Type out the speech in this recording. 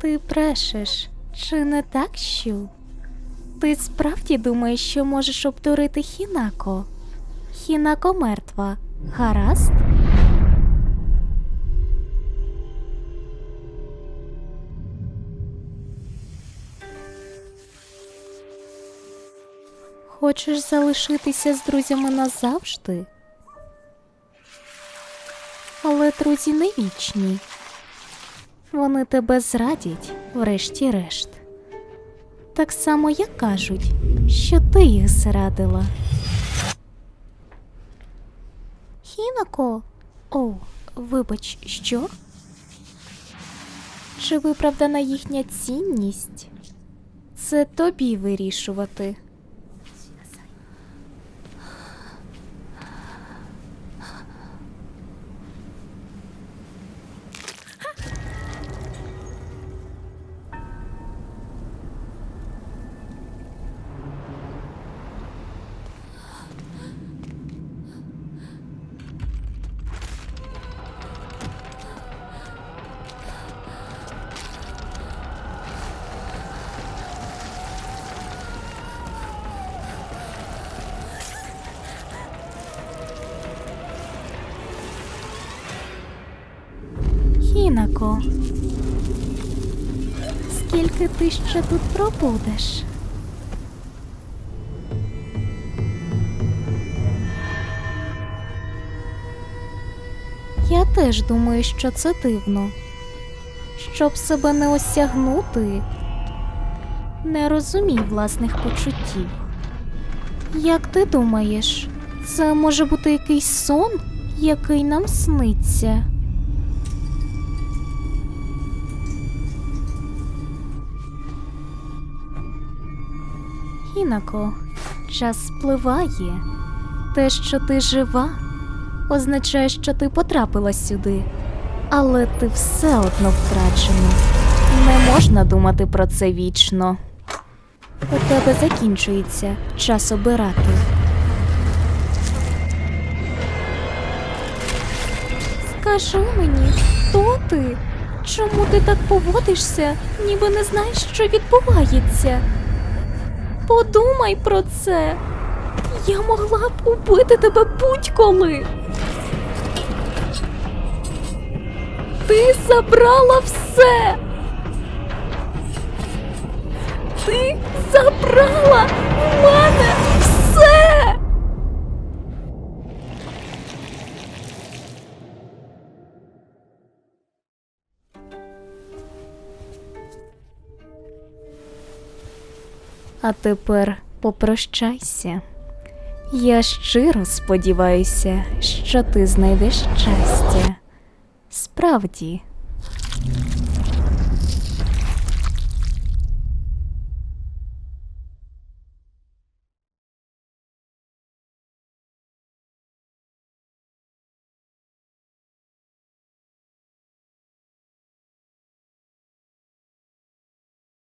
Ти брешеш, чи не так що? Ти справді думаєш, що можеш обдурити Хінако? Хінако мертва. Гаразд? Хочеш залишитися з друзями назавжди? Але друзі не вічні. Вони тебе зрадять, врешті-решт. Так само, як кажуть, що ти їх зрадила. Хінако. О, вибач, що? Чи виправдана їхня цінність? Це тобі вирішувати. Хінако. Скільки ти ще тут пробудеш? Я теж думаю, що це дивно. Щоб себе не осягнути, не розумій власних почуттів. Як ти думаєш, це може бути якийсь сон, який нам сниться? Хінако, час спливає. Те, що ти жива, означає, що ти потрапила сюди. Але ти все одно втрачена. Не можна думати про це вічно. У тебе закінчується час обирати. Скажи мені, хто ти? Чому ти так поводишся, ніби не знаєш, що відбувається? Подумай про це. Я могла б убити тебе будь-коли. Ти забрала все. А тепер попрощайся. Я щиро сподіваюся, що ти знайдеш щастя. Справді,